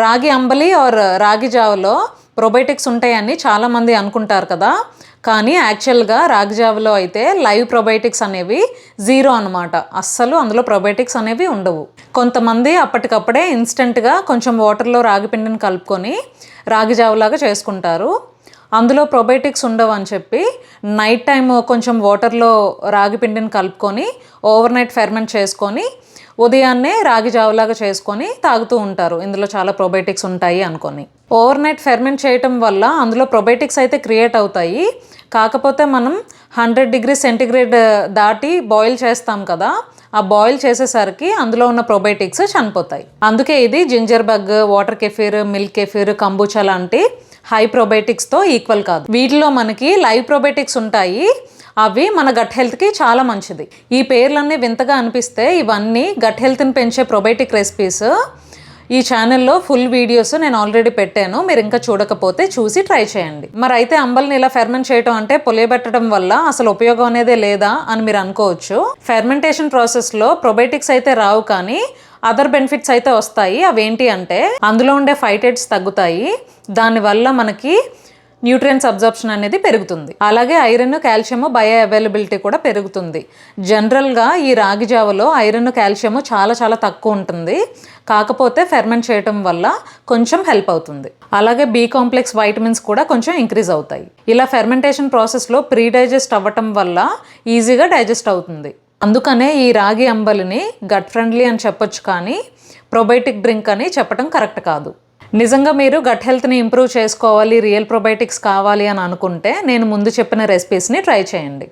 రాగి అంబలి ఆర్ రాగి జావలో ప్రొబయోటిక్స్ ఉంటాయని చాలామంది అనుకుంటారు కదా. కానీ యాక్చువల్గా రాగి జావలో అయితే లైవ్ ప్రొబయోటిక్స్ అనేవి జీరో అనమాట అస్సలు అందులో ప్రొబయోటిక్స్ అనేవి ఉండవు. కొంతమంది అప్పటికప్పుడే ఇన్స్టెంట్గా కొంచెం వాటర్లో రాగి పిండిని కలుపుకొని రాగి జావలాగా చేసుకుంటారు. అందులో ప్రొబయోటిక్స్ ఉండవు అని చెప్పి నైట్ టైం కొంచెం వాటర్లో రాగి పిండిని కలుపుకొని ఓవర్ నైట్ ఫెర్మెంట్ చేసుకొని ఉదయాన్నే రాగి జావులాగా చేసుకొని తాగుతూ ఉంటారు. ఇందులో చాలా ప్రొబయోటిక్స్ ఉంటాయి అనుకొని. ఓవర్ నైట్ ఫెర్మెంట్ చేయటం వల్ల అందులో ప్రొబయోటిక్స్ అయితే క్రియేట్ అవుతాయి. కాకపోతే మనం హండ్రెడ్ డిగ్రీ సెంటిగ్రేడ్ దాటి బాయిల్ చేస్తాం కదా ఆ బాయిల్ చేసేసరికి అందులో ఉన్న ప్రొబయోటిక్స్ చనిపోతాయి. అందుకే ఇది ginger bug water kefir milk kefir kombucha లాంటి హై ప్రొబయోటిక్స్తో ఈక్వల్ కాదు. వీటిలో మనకి లైవ్ ప్రొబయోటిక్స్ ఉంటాయి. అవి మన గట్ హెల్త్కి చాలా మంచిది. ఈ పేర్లన్నీ వింతగా అనిపిస్తే ఇవన్నీ గట్ హెల్త్ని పెంచే ప్రొబయోటిక్ రెసిపీస్ ఈ ఛానల్లో ఫుల్ వీడియోస్ నేను ఆల్రెడీ పెట్టాను. మీరు ఇంకా చూడకపోతే చూసి ట్రై చేయండి. మరి అయితే అంబల్ని ఇలా ఫెర్మెంట్ చేయటం అంటే పులియబెట్టడం వల్ల అసలు ఉపయోగం అనేదే లేదా అని మీరు అనుకోవచ్చు. ఫెర్మెంటేషన్ ప్రాసెస్లో ప్రొబయోటిక్స్ అయితే రావు కానీ అదర్ బెనిఫిట్స్ అయితే వస్తాయి. అవేంటి అంటే అందులో ఉండే ఫైటైడ్స్ తగ్గుతాయి. దానివల్ల మనకి న్యూట్రియన్స్ అబ్జర్ప్షన్ అనేది పెరుగుతుంది. అలాగే ఐరన్ కాల్షియం బయో అవైలబిలిటీ కూడా పెరుగుతుంది. జనరల్గా ఈ రాగి జావలో ఐరన్ కాల్షియం చాలా చాలా తక్కువ ఉంటుంది. కాకపోతే ఫెర్మెంట్ చేయటం వల్ల కొంచెం హెల్ప్ అవుతుంది. అలాగే బి కాంప్లెక్స్ వైటమిన్స్ కూడా కొంచెం ఇంక్రీజ్ అవుతాయి. ఇలా ఫెర్మెంటేషన్ ప్రాసెస్లో ప్రీ డైజెస్ట్ అవ్వటం వల్ల ఈజీగా డైజెస్ట్ అవుతుంది. అందుకనే ఈ రాగి అంబలిని గట్ ఫ్రెండ్లీ అని చెప్పొచ్చు కానీ ప్రొబయోటిక్ డ్రింక్ అని చెప్పడం కరెక్ట్ కాదు. నిజంగా మీరు గట్ హెల్త్ని ఇంప్రూవ్ చేసుకోవాలి రియల్ ప్రొబయోటిక్స్ కావాలి అని అనుకుంటే నేను ముందు చెప్పిన రెసిపీస్ని ట్రై చేయండి.